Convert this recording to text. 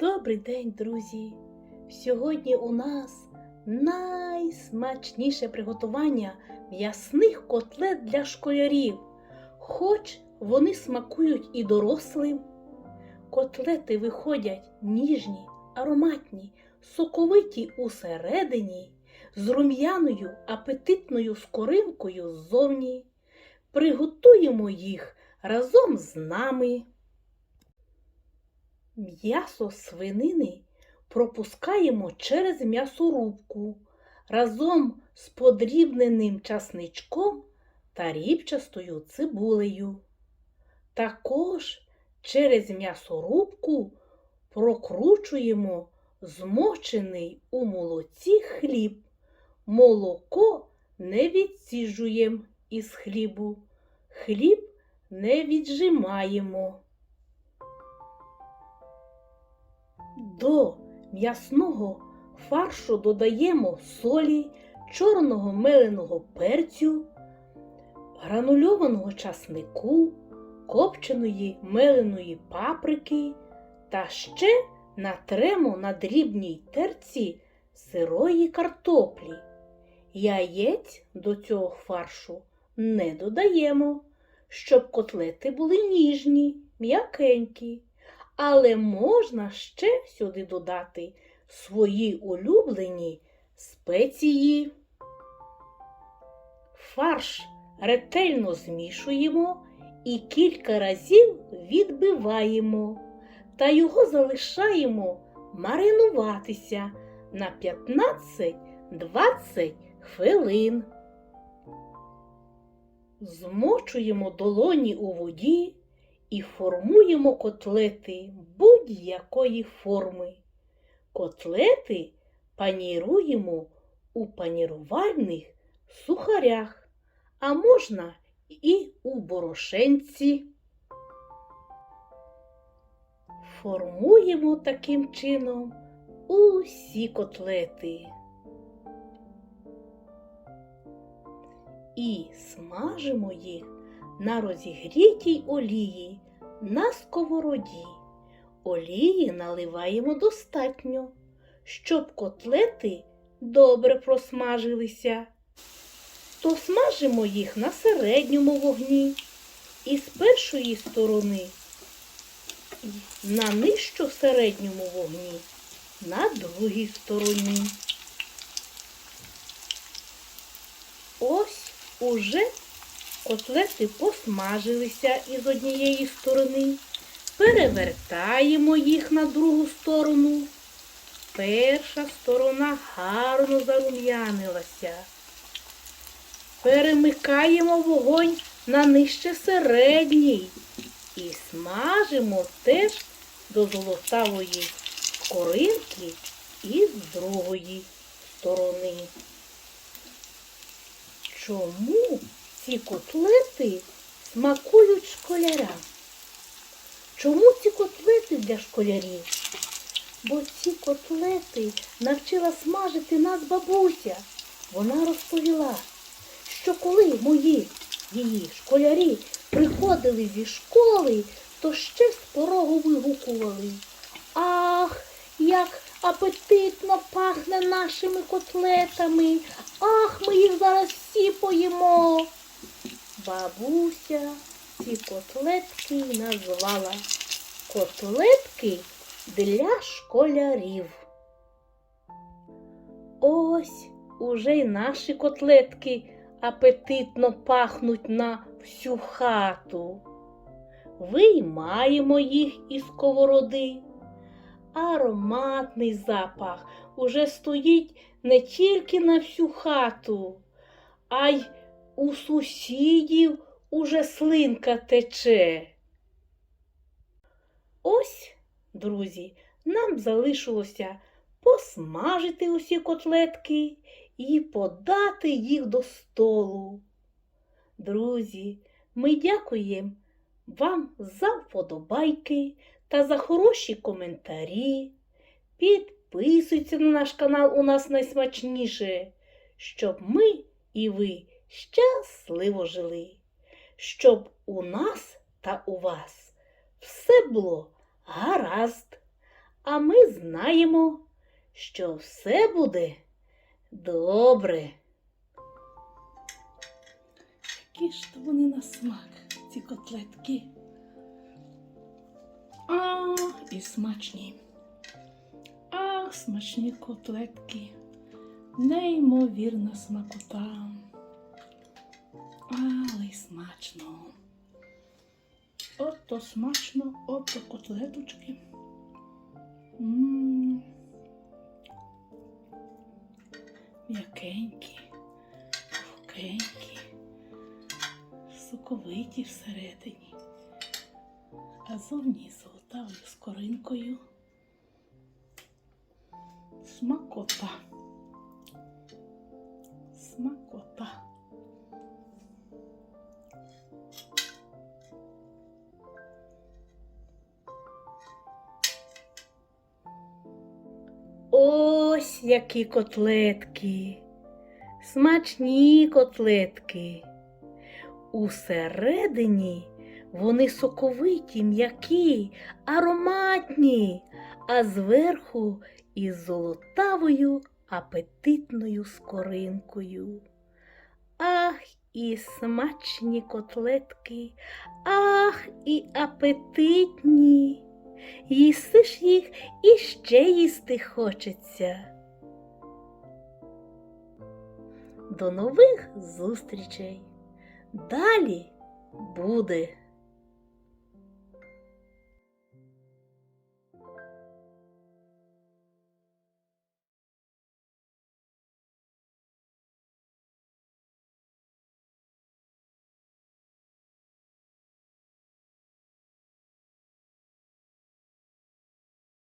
Добрий день, друзі! Сьогодні у нас найсмачніше приготування м'ясних котлет для школярів, хоч вони смакують і дорослим. Котлети виходять ніжні, ароматні, соковиті усередині, з рум'яною апетитною скоринкою ззовні. Приготуємо їх разом з нами. М'ясо свинини пропускаємо через м'ясорубку разом з подрібненим часничком та рібчастою цибулею. Також через м'ясорубку прокручуємо змочений у молоці хліб. Молоко не відсіжуємо із хлібу, хліб не віджимаємо. До м'ясного фаршу додаємо солі, чорного меленого перцю, гранульованого часнику, копченої меленої паприки та ще натремо на дрібній терці сирої картоплі. Яєць до цього фаршу не додаємо, щоб котлети були ніжні, м'якенькі. Але можна ще сюди додати свої улюблені спеції. Фарш ретельно змішуємо і кілька разів відбиваємо та його залишаємо маринуватися на 15-20 хвилин. Змочуємо долоні у воді і формуємо котлети будь-якої форми. Котлети паніруємо у панірувальних сухарях, а можна і у борошенці. Формуємо таким чином усі котлети. І смажимо їх на розігрітій олії на сковороді. Олії наливаємо достатньо, щоб котлети добре просмажилися. То смажимо їх на середньому вогні і з першої сторони на нижчо середньому вогні, на другій стороні. Ось уже котлети посмажилися із однієї сторони, перевертаємо їх на другу сторону. Перша сторона гарно зарум'янилася. Перемикаємо вогонь на нижче середній і смажимо теж до золотавої скоринки із другої сторони. Чому ці котлети смакують школярам? Чому ці котлети для школярів? Бо ці котлети навчила смажити нас бабуся. Вона розповіла, що коли мої її школярі приходили зі школи, то ще з порогу вигукували. Ах, як апетитно пахне нашими котлетами. Ах, ми їх зараз всі поїмо. Бабуся ці котлетки назвала котлетки для школярів. Ось уже й наші котлетки апетитно пахнуть на всю хату. Виймаємо їх із сковороди. Ароматний запах уже стоїть не тільки на всю хату, а й у сусідів уже слинка тече. Ось, друзі, нам залишилося посмажити усі котлетки і подати їх до столу. Друзі, ми дякуємо вам за вподобайки та за хороші коментарі. Підписуйтесь на наш канал у нас найсмачніше, щоб ми і ви щасливо жили, щоб у нас та у вас все було гаразд. а ми знаємо, що все буде добре. Які ж то вони на смак, ці котлетки. А, і смачні. Ах, смачні котлетки. Неймовірна смакота. Але й смачно. Ото смачно, ото котлеточки. М'якенькі, пухкенькі соковиті всередині, а зовні золотавою скоринкою. Смакота. Смакота. Ось які котлетки, смачні котлетки. Усередині вони соковиті, м'які, ароматні, а зверху із золотавою апетитною скоринкою. Ах, і смачні котлетки, ах, і апетитні. Їси ж їх і ще їсти хочеться. До нових зустрічей! Далі буде.